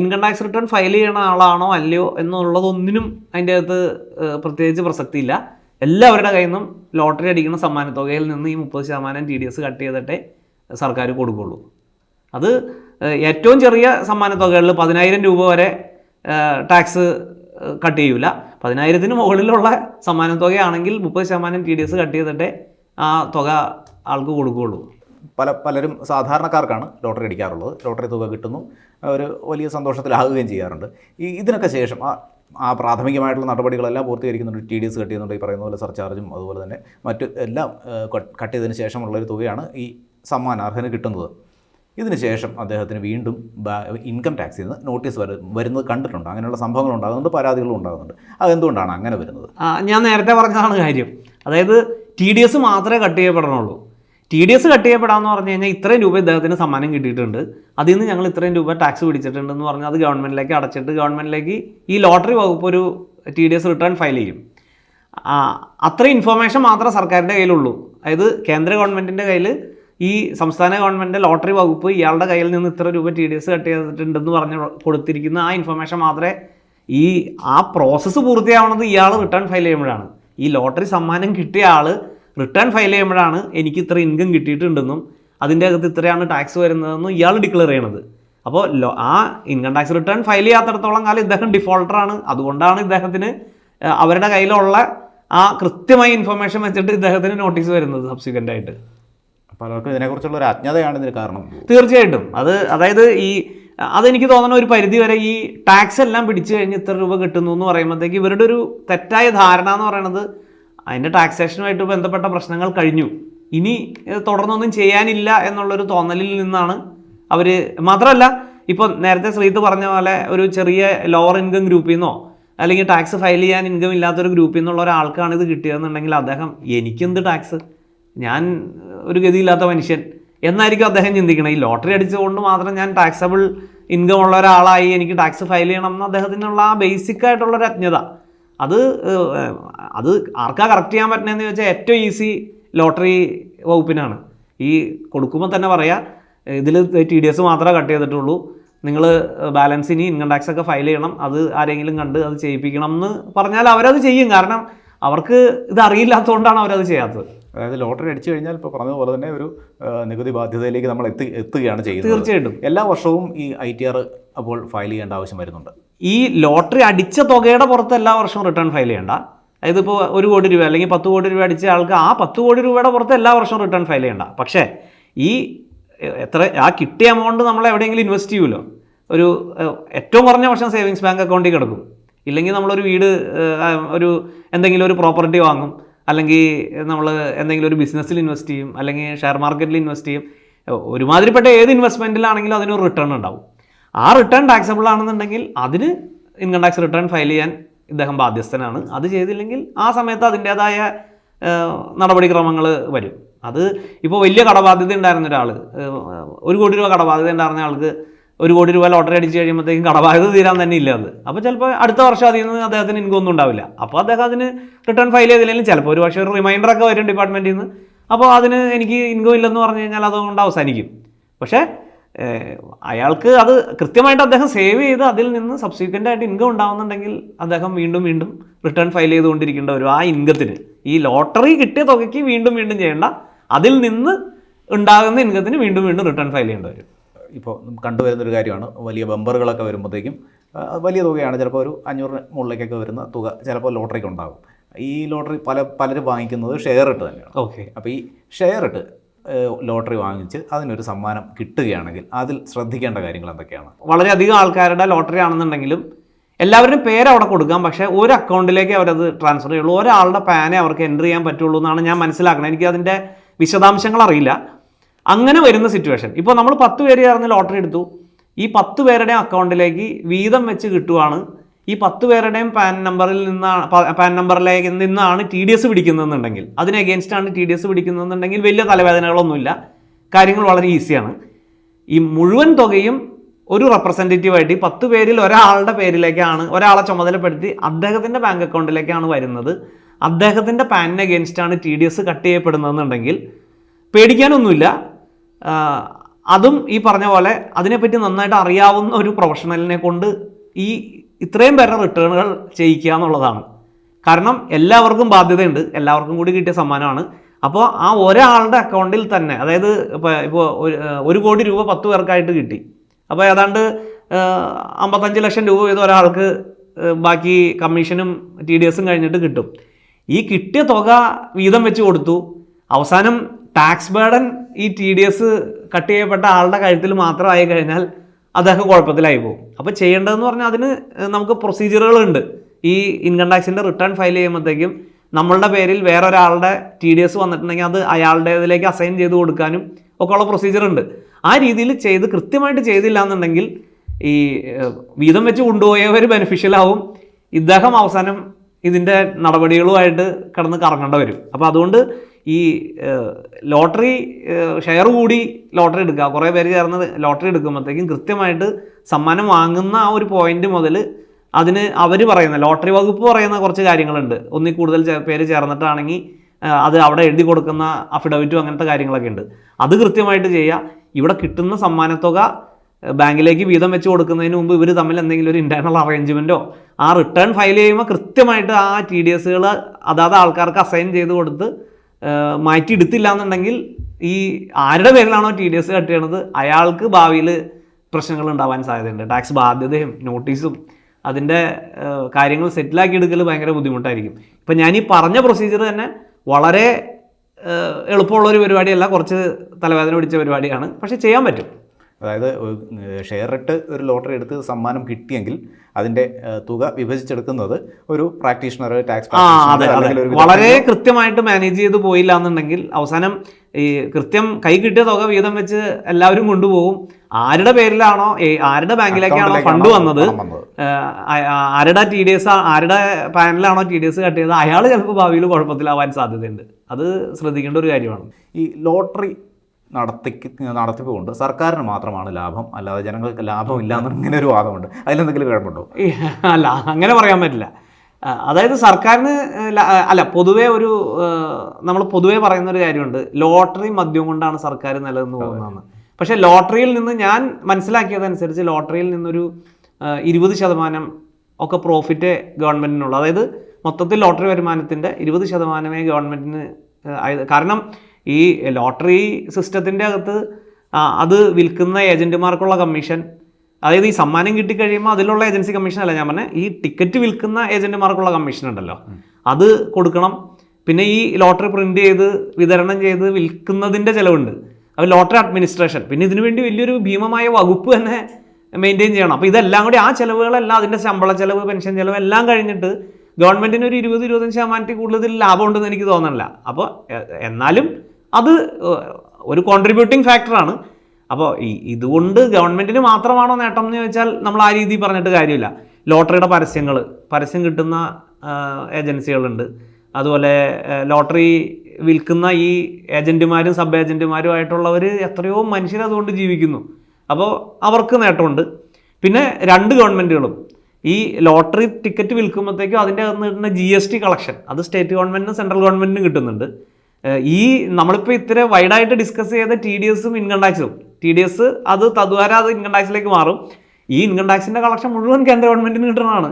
A: ഇൻകം ടാക്സ് റിട്ടേൺ ഫയൽ ചെയ്യുന്ന ആളാണോ അല്ലയോ എന്നുള്ളതൊന്നിനും അതിന്റെ അകത്ത് പ്രത്യേകിച്ച് പ്രസക്തിയില്ല. എല്ലാവരുടെ കയ്യിൽ നിന്നും ലോട്ടറി അടിക്കുന്ന സമ്മാനത്തുകയിൽ നിന്ന് ഈ മുപ്പത് ശതമാനം ടി ഡി എസ് കട്ട് ചെയ്തിട്ടേ സർക്കാർ കൊടുക്കുള്ളൂ. അത് ഏറ്റവും ചെറിയ സമ്മാന തുകകളിൽ പതിനായിരം രൂപ വരെ ടാക്സ് കട്ട് ചെയ്യൂല. പതിനായിരത്തിന് മുകളിലുള്ള സമ്മാന തുകയാണെങ്കിൽ മുപ്പത് ശതമാനം ടി ഡി എസ് കട്ട് ചെയ്തിട്ടേ ആ തുക ആൾക്ക് കൊടുക്കുകയുള്ളൂ.
B: പല പലരും സാധാരണക്കാർക്കാണ് ലോട്ടറി അടിക്കാറുള്ളത്. ലോട്ടറി തുക കിട്ടുന്നു. ഒരു വലിയ സന്തോഷത്തിലാകുകയും ചെയ്യാറുണ്ട്. ഈ ഇതിനൊക്കെ ശേഷം ആ ആ പ്രാഥമികമായിട്ടുള്ള നടപടികളെല്ലാം പൂർത്തീകരിക്കുന്നുണ്ട്. ടി ഡി എസ് കട്ട് ചെയ്യുന്നുണ്ട്. ഈ പറയുന്ന പോലെ സർചാർജും അതുപോലെ തന്നെ മറ്റു എല്ലാം കട്ട് ചെയ്തതിന് ശേഷമുള്ള ഒരു തുകയാണ് ഈ സമ്മാനാർഹന് കിട്ടുന്നത്. ഇതിന് ശേഷം അദ്ദേഹത്തിന് വീണ്ടും ഇൻകം ടാക്സിൽ നിന്ന് നോട്ടീസ് വരു വരുന്നത് കണ്ടിട്ടുണ്ട്. അങ്ങനെയുള്ള സംഭവങ്ങൾ ഉണ്ടാകുന്നുണ്ട് പരാതികളും ഉണ്ടാകുന്നുണ്ട്. അതെന്തുകൊണ്ടാണ് അങ്ങനെ വരുന്നത്?
A: ഞാൻ നേരത്തെ പറഞ്ഞതാണ് കാര്യം. അതായത് ടി ഡി എസ് മാത്രമേ കട്ട് ചെയ്യപ്പെടണുള്ളൂ. ടി ഡി എസ് കട്ട് ചെയ്യപ്പെടാന്ന് പറഞ്ഞു കഴിഞ്ഞാൽ ഇത്രയും രൂപ ഇദ്ദേഹത്തിന് സമ്മാനം കിട്ടിയിട്ടുണ്ട്. അതിൽ നിന്ന് ഞങ്ങൾ ഇത്രയും രൂപ ടാക്സ് പിടിച്ചിട്ടുണ്ടെന്ന് പറഞ്ഞാൽ അത് ഗവൺമെന്റിലേക്ക് അടച്ചിട്ട് ഗവൺമെന്റിലേക്ക് ഈ ലോട്ടറി വകുപ്പ് ഒരു T D S return file ചെയ്യും. അത്രയും ഇൻഫർമേഷൻ മാത്രമേ സർക്കാരിന്റെ കയ്യിലുള്ളൂ. അതായത് കേന്ദ്ര ഗവൺമെന്റിന്റെ കയ്യിൽ ഈ സംസ്ഥാന ഗവൺമെന്റ് ലോട്ടറി വകുപ്പ് ഇയാളുടെ കയ്യിൽ നിന്ന് ഇത്ര രൂപ ടി ഡി എസ് കട്ട് ചെയ്തിട്ടുണ്ടെന്ന് പറഞ്ഞ് കൊടുത്തിരിക്കുന്ന ആ ഇൻഫർമേഷൻ മാത്രമേ ഈ ആ പ്രോസസ്സ് പൂർത്തിയാവണത് ഇയാൾ റിട്ടേൺ ഫയൽ ചെയ്യുമ്പോഴാണ്. ഈ ലോട്ടറി സമ്മാനം കിട്ടിയ ആൾ റിട്ടേൺ ഫയൽ ചെയ്യുമ്പോഴാണ് എനിക്ക് ഇത്ര ഇൻകം കിട്ടിയിട്ടുണ്ടെന്നും അതിന്റെ അകത്ത് ഇത്രയാണ് ടാക്സ് വരുന്നതെന്നും ഇയാൾ ഡിക്ലെയർ ചെയ്യണത്. അപ്പോൾ ആ ഇൻകം ടാക്സ് റിട്ടേൺ ഫയൽ ചെയ്യാത്തടത്തോളം കാലം ഇദ്ദേഹം ഡിഫോൾട്ടറാണ് അതുകൊണ്ടാണ് ഇദ്ദേഹത്തിന് അവരുടെ കയ്യിലുള്ള ആ കൃത്യമായ ഇൻഫർമേഷൻ വെച്ചിട്ട് ഇദ്ദേഹത്തിന് നോട്ടീസ് വരുന്നത് സബ്സിക്വന്റ് ആയിട്ട്.
B: പലർക്കും ഇതിനെക്കുറിച്ചുള്ള ഒരു അജ്ഞതയാണ് ഇതിന് കാരണം.
A: തീർച്ചയായിട്ടും. അത് അതായത് ഈ അതെനിക്ക് തോന്നുന്ന ഒരു പരിധി വരെ ഈ ടാക്സ് എല്ലാം പിടിച്ചു കഴിഞ്ഞ് ഇത്ര രൂപ കിട്ടുന്നു എന്ന് പറയുമ്പോഴത്തേക്ക് ഇവരുടെ ഒരു തെറ്റായ ധാരണ എന്ന് പറയുന്നത് അതിന്റെ ടാക്സേഷനുമായിട്ട് ബന്ധപ്പെട്ട പ്രശ്നങ്ങൾ കഴിഞ്ഞു. ഇനി തുടർന്നൊന്നും ചെയ്യാനില്ല എന്നുള്ളൊരു തോന്നലിൽ നിന്നാണ് അവർ മാത്രമല്ല ഇപ്പോൾ നേരത്തെ ശ്രീത്ത് പറഞ്ഞ പോലെ ഒരു ചെറിയ ലോവർ ഇൻകം ഗ്രൂപ്പിൽ നിന്നോ അല്ലെങ്കിൽ ടാക്സ് ഫയൽ ചെയ്യാൻ ഇൻകം ഇല്ലാത്തൊരു ഗ്രൂപ്പിൽ നിന്നുള്ള ഒരാൾക്കാണ് ഇത് കിട്ടിയതെന്നുണ്ടെങ്കിൽ അദ്ദേഹം എനിക്കെന്ത് ടാക്സ് ഞാൻ ഒരു ഗതിയില്ലാത്ത മനുഷ്യൻ. എന്നായിരിക്കും അദ്ദേഹം ചിന്തിക്കണം? ഈ ലോട്ടറി അടിച്ചുകൊണ്ട് മാത്രം ഞാൻ ടാക്സബിൾ ഇൻകം ഉള്ള ഒരാളായി എനിക്ക് ടാക്സ് ഫയൽ ചെയ്യണം എന്ന് അദ്ദേഹത്തിനുള്ള ആ ബേസിക് ആയിട്ടുള്ള ഒരു അജ്ഞത. അത് അത് ആർക്കാ കറക്റ്റ് ചെയ്യാൻ പറ്റണമെന്ന് ചോദിച്ചാൽ ഏറ്റവും ഈസി ലോട്ടറി വകുപ്പിനാണ്. ഈ കൊടുക്കുമ്പോൾ തന്നെ പറയാം ഇതിൽ ടി ഡി എസ് മാത്രമേ കട്ട് ചെയ്തിട്ടുള്ളൂ. നിങ്ങൾ ബാലൻസ് ഇനി ഇൻകം ടാക്സ് ഒക്കെ ഫയൽ ചെയ്യണം. അത് ആരെങ്കിലും കണ്ട് അത് ചെയ്യിപ്പിക്കണം എന്ന് പറഞ്ഞാൽ അവരത് ചെയ്യും. കാരണം അവർക്ക് ഇത് അറിയില്ലാത്തതുകൊണ്ടാണ് അവരത് ചെയ്യാത്തത്.
B: അതായത് ലോട്ടറി അടിച്ചു കഴിഞ്ഞാൽ ഇപ്പോൾ പറഞ്ഞതുപോലെ തന്നെ ഒരു നികുതി ബാധ്യതയിലേക്ക് നമ്മൾ എത്തി എത്തുകയാണ് ചെയ്യുന്നത്.
A: തീർച്ചയായിട്ടും.
B: എല്ലാ വർഷവും ഈ ഐ ടി ആർ അപ്പോൾ ഫയൽ ചെയ്യേണ്ട ആവശ്യം വരുന്നുണ്ട്.
A: ഈ ലോട്ടറി അടിച്ച തുകയുടെ പുറത്ത് എല്ലാ വർഷവും റിട്ടേൺ ഫയൽ ചെയ്യേണ്ട. അതായത് ഇപ്പോൾ ഒരു കോടി രൂപ അല്ലെങ്കിൽ പത്ത് കോടി രൂപ അടിച്ച ആൾക്ക് ആ പത്ത് കോടി രൂപയുടെ പുറത്ത് എല്ലാ വർഷവും റിട്ടേൺ ഫയൽ ചെയ്യേണ്ട. പക്ഷേ ഈ എത്ര ആ കിട്ടിയ എമൗണ്ട് നമ്മൾ എവിടെയെങ്കിലും ഇൻവെസ്റ്റ് ചെയ്യുമല്ലോ. ഒരു ഏറ്റവും കുറഞ്ഞ വർഷം സേവിങ്സ് ബാങ്ക് അക്കൗണ്ടിൽ കിടക്കും. ഇല്ലെങ്കിൽ നമ്മളൊരു വീട് ഒരു എന്തെങ്കിലും ഒരു പ്രോപ്പർട്ടി വാങ്ങും. അല്ലെങ്കിൽ നമ്മൾ എന്തെങ്കിലും ഒരു ബിസിനസ്സിൽ ഇൻവെസ്റ്റ് ചെയ്യും അല്ലെങ്കിൽ ഷെയർ മാർക്കറ്റിൽ ഇൻവെസ്റ്റ് ചെയ്യും ഒരുമാതിരിപ്പെട്ട ഏത് ഇൻവെസ്റ്റ്മെന്റിലാണെങ്കിലും അതിനൊരു റിട്ടേൺ ഉണ്ടാവും. ആ റിട്ടേൺ ടാക്സബിൾ ആണെന്നുണ്ടെങ്കിൽ അതിന് ഇൻകം ടാക്സ് റിട്ടേൺ ഫയൽ ചെയ്യാൻ ഇദ്ദേഹം ബാധ്യസ്ഥനാണ്. അത് ചെയ്തില്ലെങ്കിൽ ആ സമയത്ത് അതിന്റേതായ നടപടിക്രമങ്ങൾ വരും. അത് ഇപ്പോൾ വലിയ കടബാധ്യത ഉണ്ടായിരുന്ന ഒരാൾ ഒരു കോടി രൂപ കടബാധ്യത ഉണ്ടായിരുന്ന ആൾക്ക് ഒരു കോടി രൂപ ലോട്ടറി അടിച്ച് കഴിയുമ്പോഴത്തേക്കും കടബാധ്യത തീരാൻ തന്നെ ഇല്ല അത്. അപ്പോൾ ചിലപ്പോൾ അടുത്ത വർഷം അതിൽ നിന്ന് അദ്ദേഹത്തിന് ഇൻകം ഒന്നും ഉണ്ടാവില്ല. അപ്പോൾ അദ്ദേഹം അതിന് റിട്ടേൺ ഫയൽ ചെയ്തില്ലെങ്കിൽ ചിലപ്പോൾ ഒരു പക്ഷേ ഒരു റിമൈൻഡർ ഒക്കെ വരും ഡിപ്പാർട്ട്മെന്റിൽ നിന്ന്. അപ്പോൾ അതിന് എനിക്ക് ഇൻകം ഇല്ലെന്ന് പറഞ്ഞു കഴിഞ്ഞാൽ അതുകൊണ്ട് അവസാനിക്കും. പക്ഷേ അയാൾക്ക് അത് കൃത്യമായിട്ട് അദ്ദേഹം സേവ് ചെയ്ത് അതിൽ നിന്ന് സബ്സിക്വന്റ് ആയിട്ട് ഇൻകം ഉണ്ടാവുന്നുണ്ടെങ്കിൽ അദ്ദേഹം വീണ്ടും വീണ്ടും റിട്ടേൺ ഫയൽ ചെയ്തുകൊണ്ടിരിക്കേണ്ട വരും. ആ ഇൻകത്തിന് ഈ ലോട്ടറി കിട്ടിയ തുകയ്ക്ക് വീണ്ടും വീണ്ടും ചെയ്യേണ്ട അതിൽ നിന്ന് ഉണ്ടാകുന്ന ഇൻകത്തിന് വീണ്ടും വീണ്ടും റിട്ടേൺ ഫയൽ ചെയ്യേണ്ടി വരും.
B: ഇപ്പോൾ കണ്ടുവരുന്നൊരു കാര്യമാണ്. വലിയ ബമ്പറുകളൊക്കെ വരുമ്പോഴത്തേക്കും വലിയ തുകയാണ്. ചിലപ്പോൾ ഒരു അഞ്ഞൂറിന് മുകളിലേക്കൊക്കെ വരുന്ന തുക ചിലപ്പോൾ ലോട്ടറിക്ക് ഉണ്ടാകും ഈ ലോട്ടറി പല പലരും വാങ്ങിക്കുന്നത് ഷെയർ ഇട്ട് തന്നെയാണ്.
A: ഓക്കെ.
B: അപ്പോൾ ഈ ഷെയർ ഇട്ട് ലോട്ടറി വാങ്ങിച്ച് അതിനൊരു സമ്മാനം കിട്ടുകയാണെങ്കിൽ അതിൽ ശ്രദ്ധിക്കേണ്ട കാര്യങ്ങൾ എന്തൊക്കെയാണ്?
A: വളരെയധികം ആൾക്കാരുടെ ലോട്ടറി ആണെന്നുണ്ടെങ്കിലും എല്ലാവരുടെയും പേര് അവിടെ കൊടുക്കാം. പക്ഷേ ഒരു അക്കൗണ്ടിലേക്ക് അവരത് ട്രാൻസ്ഫർ ചെയ്യുള്ളൂ. ഒരാളുടെ പാനെ അവർക്ക് എന്റർ ചെയ്യാൻ പറ്റുള്ളൂ എന്നാണ് ഞാൻ മനസ്സിലാക്കുന്നത്. എനിക്ക് അതിന്റെ വിശദാംശങ്ങൾ അറിയില്ല. അങ്ങനെ വരുന്ന സിറ്റുവേഷൻ ഇപ്പോൾ നമ്മൾ പത്ത് പേര് ചേർന്ന് ലോട്ടറി എടുത്തു. ഈ പത്ത് പേരുടെയും അക്കൗണ്ടിലേക്ക് വീതം വെച്ച് കിട്ടുവാണ്. ഈ പത്ത് പേരുടെയും പാൻ നമ്പറിൽ നിന്നാണ് പാൻ നമ്പറിലേക്ക് നിന്നാണ് ടി ഡി എസ് പിടിക്കുന്നതെന്നുണ്ടെങ്കിൽ. അതിന് അഗേൻസ്റ്റാണ് ടി ഡി എസ് പിടിക്കുന്നതെന്നുണ്ടെങ്കിൽ വലിയ തലവേദനകളൊന്നുമില്ല. കാര്യങ്ങൾ വളരെ ഈസിയാണ് ഈ മുഴുവൻ തുകയും ഒരു റെപ്രസെന്റേറ്റീവായിട്ട് ഈ പത്ത് പേരിൽ ഒരാളുടെ പേരിലേക്കാണ് ഒരാളെ ചുമതലപ്പെടുത്തി അദ്ദേഹത്തിന്റെ ബാങ്ക് അക്കൗണ്ടിലേക്കാണ് വരുന്നത്. അദ്ദേഹത്തിന്റെ പാനിന് അഗേൻസ്റ്റാണ് ടി ഡി എസ് കട്ട് ചെയ്യപ്പെടുന്നതെന്നുണ്ടെങ്കിൽ പേടിക്കാനൊന്നുമില്ല. അതും ഈ പറഞ്ഞ പോലെ അതിനെപ്പറ്റി നന്നായിട്ട് അറിയാവുന്ന ഒരു പ്രൊഫഷണലിനെ കൊണ്ട് ഈ ഇത്രയും പേരുടെ റിട്ടേണുകൾ ചെയ്യിക്കുക എന്നുള്ളതാണ്. കാരണം എല്ലാവർക്കും ബാധ്യതയുണ്ട്. എല്ലാവർക്കും കൂടി കിട്ടിയ സമ്മാനമാണ്. അപ്പോൾ ആ ഒരാളുടെ അക്കൗണ്ടിൽ തന്നെ അതായത് ഇപ്പോൾ ഇപ്പോൾ ഒരു കോടി രൂപ പത്ത് പേർക്കായിട്ട് കിട്ടി. അപ്പോൾ ഏതാണ്ട് അമ്പത്തഞ്ച് ലക്ഷം രൂപ വീതം ഒരാൾക്ക് ബാക്കി കമ്മീഷനും ടി ഡി എസും കഴിഞ്ഞിട്ട് കിട്ടും. ഈ കിട്ടിയ തുക വീതം വെച്ച് കൊടുത്തു. അവസാനം ടാക്സ് ബേർഡൻ ഈ ടി ഡി എസ് കട്ട് ചെയ്യപ്പെട്ട ആളുടെ കഴുത്തിൽ മാത്രമായി കഴിഞ്ഞാൽ അദ്ദേഹം കുഴപ്പത്തിലായി പോകും. അപ്പോൾ ചെയ്യേണ്ടതെന്ന് പറഞ്ഞാൽ അതിന് നമുക്ക് പ്രൊസീജിയറുകളുണ്ട് ഈ ഇൻകം ടാക്സിന്റെ റിട്ടേൺ ഫയൽ ചെയ്യുമ്പോഴത്തേക്കും നമ്മളുടെ പേരിൽ വേറൊരാളുടെ ടി ഡി എസ് വന്നിട്ടുണ്ടെങ്കിൽ അത് അയാളുടേതിലേക്ക് അസൈൻ ചെയ്ത് കൊടുക്കാനും ഒക്കെ ഉള്ള പ്രൊസീജിയർ ഉണ്ട്. ആ രീതിയിൽ ചെയ്ത് കൃത്യമായിട്ട് ചെയ്തില്ല എന്നുണ്ടെങ്കിൽ ഈ വീതം വെച്ച് കൊണ്ടുപോയവർ ബെനിഫിഷ്യലാവും ഇദ്ദേഹം അവസാനം ഇതിന്റെ നടപടികളുമായിട്ട് കിടന്ന് കറങ്ങേണ്ട വരും. അപ്പോൾ അതുകൊണ്ട് ഈ ലോട്ടറി ഷെയർ കൂടി ലോട്ടറി എടുക്കുക. കുറേ പേര് ചേർന്ന് ലോട്ടറി എടുക്കുമ്പോഴത്തേക്കും കൃത്യമായിട്ട് സമ്മാനം വാങ്ങുന്ന ആ ഒരു പോയിന്റ് മുതൽ അതിന് അവർ പറയുന്ന ലോട്ടറി വകുപ്പ് പറയുന്ന കുറച്ച് കാര്യങ്ങളുണ്ട്. ഒന്നിൽ കൂടുതൽ പേര് ചേർന്നിട്ടാണെങ്കിൽ അത് അവിടെ എഴുതി കൊടുക്കുന്ന അഫിഡവിറ്റും അങ്ങനത്തെ കാര്യങ്ങളൊക്കെ ഉണ്ട്. അത് കൃത്യമായിട്ട് ചെയ്യുക. ഇവിടെ കിട്ടുന്ന സമ്മാനത്തുക ബാങ്കിലേക്ക് വീതം വെച്ച് കൊടുക്കുന്നതിന് മുമ്പ് ഇവർ തമ്മിൽ എന്തെങ്കിലും ഒരു ഇന്റേർണൽ അറേഞ്ച്മെന്റോ ആ റിട്ടേൺ ഫയൽ ചെയ്യുമ്പോൾ കൃത്യമായിട്ട് ആ ടി ഡി എസുകൾ അതാത് ആൾക്കാർക്ക് അസൈൻ ചെയ്ത് കൊടുത്ത് ഏഹ്, മാറ്റി എടുത്തില്ല എന്നുണ്ടെങ്കിൽ ഈ ആരുടെ പേരിലാണോ ടി ഡി എസ് കട്ട് ചെയ്യണത് അയാൾക്ക് ഭാവിയിൽ പ്രശ്നങ്ങൾ ഉണ്ടാവാൻ സാധ്യതയുണ്ട്. ടാക്സ് ബാധ്യതയും നോട്ടീസും അതിന്റെ കാര്യങ്ങൾ സെറ്റിലാക്കി എടുക്കൽ ഭയങ്കര ബുദ്ധിമുട്ടായിരിക്കും. ഇപ്പം ഞാൻ ഈ പറഞ്ഞ പ്രൊസീജിയർ തന്നെ വളരെ എളുപ്പമുള്ള ഒരു പരിപാടിയല്ല. കുറച്ച് തലവേദന പിടിച്ച പരിപാടിയാണ്. പക്ഷേ ചെയ്യാൻ പറ്റും.
B: അതായത് ഷെയർ ഇട്ട് ഒരു ലോട്ടറി എടുത്ത് സമ്മാനം കിട്ടിയെങ്കിൽ അതിന്റെ തുക വിഭജിച്ചെടുക്കുന്നത് ഒരു പ്രാക്ടീഷണർ ടാക്സ്
A: വളരെ കൃത്യമായിട്ട് മാനേജ് ചെയ്ത് പോയില്ല എന്നുണ്ടെങ്കിൽ അവസാനം ഈ കൃത്യം കൈ കിട്ടിയ തുക വീതം വെച്ച് എല്ലാവരും കൊണ്ടുപോകും. ആരുടെ പേരിലാണോ ആരുടെ ബാങ്കിലേക്കാണോ ഫണ്ട് വന്നത് ആരുടെ ടി ഡി എസ് ആരുടെ പാനലാണോ ടി ഡി എസ് കട്ട് ചെയ്തത് അയാൾ ചിലപ്പോൾ ഭാവിയിൽ കുഴപ്പത്തിലാവാൻ സാധ്യതയുണ്ട്. അത് ശ്രദ്ധിക്കേണ്ട ഒരു കാര്യമാണ്.
B: ഈ ലോട്ടറി നടത്തിക്ക് നടത്തിപ്പ് കൊണ്ട് സർക്കാരിന് മാത്രമാണ് ലാഭം. അല്ലാതെ ജനങ്ങൾക്ക് ലാഭമില്ല എന്ന് ഇങ്ങനെ ഒരു വാദമുണ്ട്. അതിലെന്തെങ്കിലും കുഴപ്പമുണ്ടോ?
A: അല്ല അങ്ങനെ പറയാൻ പറ്റില്ല. അതായത് സർക്കാരിന് അല്ല പൊതുവേ ഒരു നമ്മൾ പൊതുവേ പറയുന്ന ഒരു കാര്യമുണ്ട്. ലോട്ടറി മദ്യം കൊണ്ടാണ് സർക്കാർ നിലനിന്ന് പോകുന്നതെന്ന് പക്ഷെ ലോട്ടറിയിൽ നിന്ന് ഞാൻ മനസ്സിലാക്കിയതനുസരിച്ച് ലോട്ടറിയിൽ നിന്നൊരു ഇരുപത് ശതമാനം ഒക്കെ പ്രോഫിറ്റ് ഗവൺമെന്റിനുള്ളൂ. അതായത് മൊത്തത്തിൽ ലോട്ടറി വരുമാനത്തിന്റെ ഇരുപത് ശതമാനമേ ഗവൺമെന്റിന് ആ, കാരണം ഈ ലോട്ടറി സിസ്റ്റത്തിന്റെ അകത്ത് അത് വിൽക്കുന്ന ഏജന്റുമാർക്കുള്ള കമ്മീഷൻ അതായത് ഈ സമ്മാനം കിട്ടിക്കഴിയുമ്പോൾ അതിലുള്ള ഏജൻസി കമ്മീഷൻ അല്ല ഞാൻ പറഞ്ഞത് ഈ ടിക്കറ്റ് വിൽക്കുന്ന ഏജന്റുമാർക്കുള്ള കമ്മീഷൻ ഉണ്ടല്ലോ. അത് കൊടുക്കണം. പിന്നെ ഈ ലോട്ടറി പ്രിന്റ് ചെയ്ത് വിതരണം ചെയ്ത് വിൽക്കുന്നതിന്റെ ചിലവുണ്ട്. അപ്പോൾ ലോട്ടറി അഡ്മിനിസ്ട്രേഷൻ. പിന്നെ ഇതിനു വേണ്ടി വലിയൊരു ഭീമമായ വകുപ്പ് തന്നെ മെയിന്റെയിൻ ചെയ്യണം. അപ്പോൾ ഇതെല്ലാം കൂടി ആ ചിലവുകളെല്ലാം അതിന്റെ ശമ്പള ചിലവ് പെൻഷൻ ചിലവ് എല്ലാം കഴിഞ്ഞിട്ട് ഗവൺമെന്റിന് ഒരു ഇരുപത് ഇരുപത്തഞ്ച് ശതമാനത്തിൽ കൂടുതൽ ലാഭം ഉണ്ടെന്ന് എനിക്ക് തോന്നണില്ല. അപ്പോൾ എന്നാലും അത് ഒരു കോൺട്രിബ്യൂട്ടിംഗ് ഫാക്ടറാണ് അപ്പോൾ ഇതുകൊണ്ട് ഗവൺമെന്റിന് മാത്രമാണോ നേട്ടം എന്ന് ചോദിച്ചാൽ നമ്മൾ ആ രീതിയിൽ പറഞ്ഞിട്ട് കാര്യമില്ല. ലോട്ടറിയുടെ പരസ്യങ്ങൾ പരസ്യം കിട്ടുന്ന ഏജൻസികളുണ്ട്. അതുപോലെ ലോട്ടറി വിൽക്കുന്ന ഈ ഏജന്റുമാരും സബ് ഏജന്റുമാരുമായിട്ടുള്ളവർ എത്രയോ മനുഷ്യരതുകൊണ്ട് ജീവിക്കുന്നു. അപ്പോൾ അവർക്ക് നേട്ടമുണ്ട്. പിന്നെ രണ്ട് ഗവൺമെന്റുകളും ഈ ലോട്ടറി ടിക്കറ്റ് വിൽക്കുമ്പോഴത്തേക്കും അതിന്റെ അകത്ത് കിട്ടുന്ന ജി എസ് ടി കളക്ഷൻ അത് സ്റ്റേറ്റ് ഗവൺമെന്റിനും സെൻട്രൽ ഗവൺമെന്റിനും കിട്ടുന്നുണ്ട്. ഈ നമ്മളിപ്പോൾ ഇത്ര വൈഡായിട്ട് ഡിസ്കസ് ചെയ്ത ടി ഡി എസും ഇൻകം ടാക്സും ടി ഡി എസ് അത് തദ്വാര അത് ഇൻകം ടാക്സിലേക്ക് മാറും. ഈ ഇൻകം ടാക്സിന്റെ കളക്ഷൻ മുഴുവൻ കേന്ദ്ര ഗവൺമെന്റിന് കിട്ടുന്നതാണ്.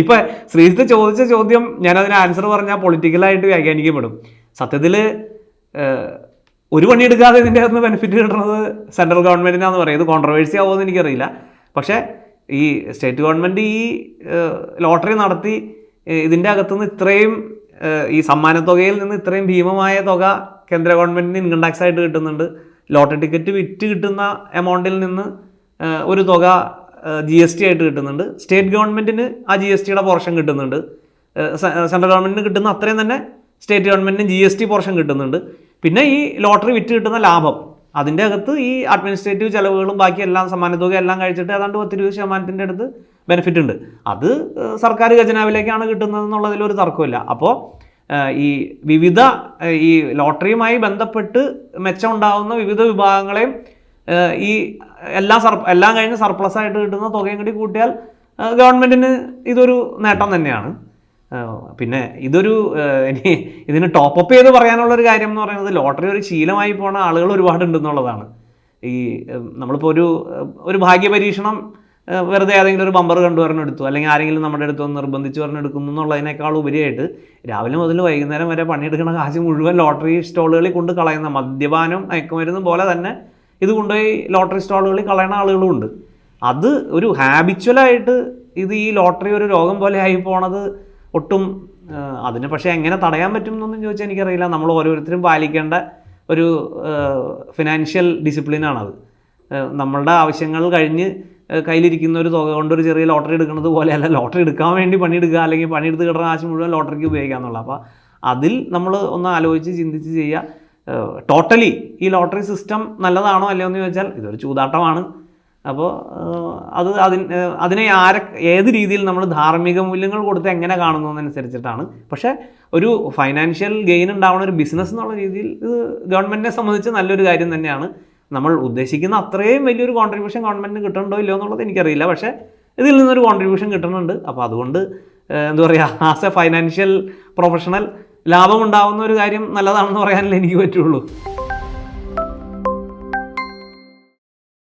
A: ഇപ്പം ശ്രീജിത്ത് ചോദിച്ച ചോദ്യം ഞാനതിന് ആൻസർ പറഞ്ഞാൽ പൊളിറ്റിക്കലായിട്ട് വ്യാഖ്യാനിക്കപ്പെടും. സത്യത്തിൽ ഒരു പണിയെടുക്കാതെ ഇതിന്റെ അകത്ത് ബെനിഫിറ്റ് കിട്ടുന്നത് സെൻട്രൽ ഗവൺമെന്റിനാന്ന് പറയും. ഇത് കോൺട്രവേഴ്സി ആവുമെന്ന് എനിക്കറിയില്ല. പക്ഷേ ഈ സ്റ്റേറ്റ് ഗവൺമെന്റ് ഈ ലോട്ടറി നടത്തി ഇതിന്റെ അകത്തുനിന്ന് ഇത്രയും ഏഹ് സമ്മാന തുകയിൽ നിന്ന് ഇത്രയും ഭീമമായ തുക കേന്ദ്ര ഗവൺമെന്റിന് ഇൻകം ടാക്സ് ആയിട്ട് കിട്ടുന്നുണ്ട്. ലോട്ടറി ടിക്കറ്റ് വിറ്റ് കിട്ടുന്ന എമൗണ്ടിൽ നിന്ന് ഒരു തുക ജി എസ് ടി ആയിട്ട് കിട്ടുന്നുണ്ട്. സ്റ്റേറ്റ് ഗവൺമെന്റിന് ആ ജി എസ് ടിയുടെ പോർഷൻ കിട്ടുന്നുണ്ട്. സെൻട്രൽ ഗവൺമെന്റിന് കിട്ടുന്ന അത്രയും തന്നെ സ്റ്റേറ്റ് ഗവൺമെന്റിന് ജി എസ് ടി പോർഷൻ കിട്ടുന്നുണ്ട്. പിന്നെ ഈ ലോട്ടറി വിറ്റ് കിട്ടുന്ന ലാഭം അതിന്റെ അകത്ത് ഈ അഡ്മിനിസ്ട്രേറ്റീവ് ചിലവുകളും ബാക്കി എല്ലാം സമ്മാനത്തുക എല്ലാം കഴിച്ചിട്ട് ഏതാണ്ട് പത്തിരുപത് ശതമാനത്തിന്റെ അടുത്ത് ബെനിഫിറ്റ് ഉണ്ട്. അത് സർക്കാർ ഖജനാവിലേക്കാണ് കിട്ടുന്നത് എന്നുള്ളതിൽ ഒരു തർക്കമില്ല അപ്പോൾ ഈ വിവിധ ഈ ലോട്ടറിയുമായി ബന്ധപ്പെട്ട് മെച്ചം ഉണ്ടാകുന്ന വിവിധ വിഭാഗങ്ങളെയും ഈ എല്ലാ സർ എല്ലാം കഴിഞ്ഞ് സർപ്ലസ് ആയിട്ട് കിട്ടുന്ന തുകയും കൂടി കൂട്ടിയാൽ ഗവൺമെന്റിന് ഇതൊരു നേട്ടം തന്നെയാണ്. പിന്നെ ഇതൊരു ഇനി ഇതിന് ടോപ്പപ്പ് ചെയ്ത് പറയാനുള്ളൊരു കാര്യം എന്ന് പറയുന്നത് ലോട്ടറി ഒരു ശീലമായി പോണ ആളുകൾ ഒരുപാടുണ്ടെന്നുള്ളതാണ് ഈ നമ്മളിപ്പോൾ ഒരു ഒരു ഭാഗ്യ പരീക്ഷണം ഏഹ് വെറുതെ ഏതെങ്കിലും ഒരു ബമ്പർ കണ്ടു പറഞ്ഞെടുത്തു അല്ലെങ്കിൽ ആരെങ്കിലും നമ്മുടെ അടുത്ത് വന്ന് നിർബന്ധിച്ച് പറഞ്ഞെടുക്കുന്നു എന്നുള്ളതിനേക്കാൾ ഉപരിയായിട്ട് രാവിലെ മുതൽ വൈകുന്നേരം വരെ പണിയെടുക്കുന്ന കാശ് മുഴുവൻ ലോട്ടറി സ്റ്റോളുകളിൽ കൊണ്ട് കളയുന്ന മദ്യപാനം മയക്കുമരുന്നും പോലെ തന്നെ ഇത് കൊണ്ടുപോയി ലോട്ടറി സ്റ്റോളുകളിൽ കളയുന്ന ആളുകളും ഉണ്ട്. അത് ഒരു ഹാബിച്വലായിട്ട് ഇത് ഈ ലോട്ടറി ഒരു രോഗം പോലെ ആയി പോണത് ഒട്ടും അതിന് പക്ഷേ എങ്ങനെ തടയാൻ പറ്റും എന്നൊന്നും ചോദിച്ചാൽ എനിക്കറിയില്ല. നമ്മൾ ഓരോരുത്തരും പാലിക്കേണ്ട ഒരു ഫിനാൻഷ്യൽ ഡിസിപ്ലിനാണത് നമ്മളുടെ ആവശ്യങ്ങൾ കഴിഞ്ഞ് കയ്യിലിരിക്കുന്ന ഒരു തുക കൊണ്ട് ഒരു ചെറിയ ലോട്ടറി എടുക്കുന്നത് പോലെയല്ല. ലോട്ടറി എടുക്കാൻ വേണ്ടി പണിയെടുക്കുക അല്ലെങ്കിൽ പണിയെടുത്ത് കിട്ടുന്ന കാശ് മുഴുവൻ ലോട്ടറിക്ക് ഉപയോഗിക്കുക എന്നുള്ളത് അപ്പോൾ അതിൽ നമ്മൾ ഒന്ന് ആലോചിച്ച് ചിന്തിച്ച് ചെയ്യുക. ടോട്ടലി ഈ ലോട്ടറി സിസ്റ്റം നല്ലതാണോ അല്ലയോ എന്ന് ചോദിച്ചാൽ ഇതൊരു ചൂതാട്ടമാണ്. അപ്പോൾ അത് അതിന് അതിനെ ആരെ ഏത് രീതിയിൽ നമ്മൾ ധാർമ്മിക മൂല്യങ്ങൾ കൊടുത്ത് എങ്ങനെ കാണുന്നു എന്നനുസരിച്ചിട്ടാണ്. പക്ഷേ ഒരു ഫൈനാൻഷ്യൽ ഗെയിൻ ഉണ്ടാവുന്ന ഒരു ബിസിനസ് എന്നുള്ള രീതിയിൽ ഇത് ഗവൺമെന്റിനെ സംബന്ധിച്ച് നല്ലൊരു കാര്യം തന്നെയാണ്. നമ്മൾ ഉദ്ദേശിക്കുന്ന അത്രയും വലിയൊരു കോൺട്രിബ്യൂഷൻ ഗവൺമെന്റിന് കിട്ടുന്നുണ്ടോ ഇല്ലയോ എന്നുള്ളത് എനിക്കറിയില്ല. പക്ഷേ ഇതിൽ നിന്നൊരു കോൺട്രിബ്യൂഷൻ കിട്ടുന്നുണ്ട്. അപ്പോൾ അതുകൊണ്ട് എന്താ പറയുക ആസ് എ ഫൈനാൻഷ്യൽ പ്രൊഫഷണൽ ലാഭമുണ്ടാവുന്ന ഒരു കാര്യം നല്ലതാണെന്ന് പറയാനല്ലേ എനിക്ക് പറ്റുള്ളൂ.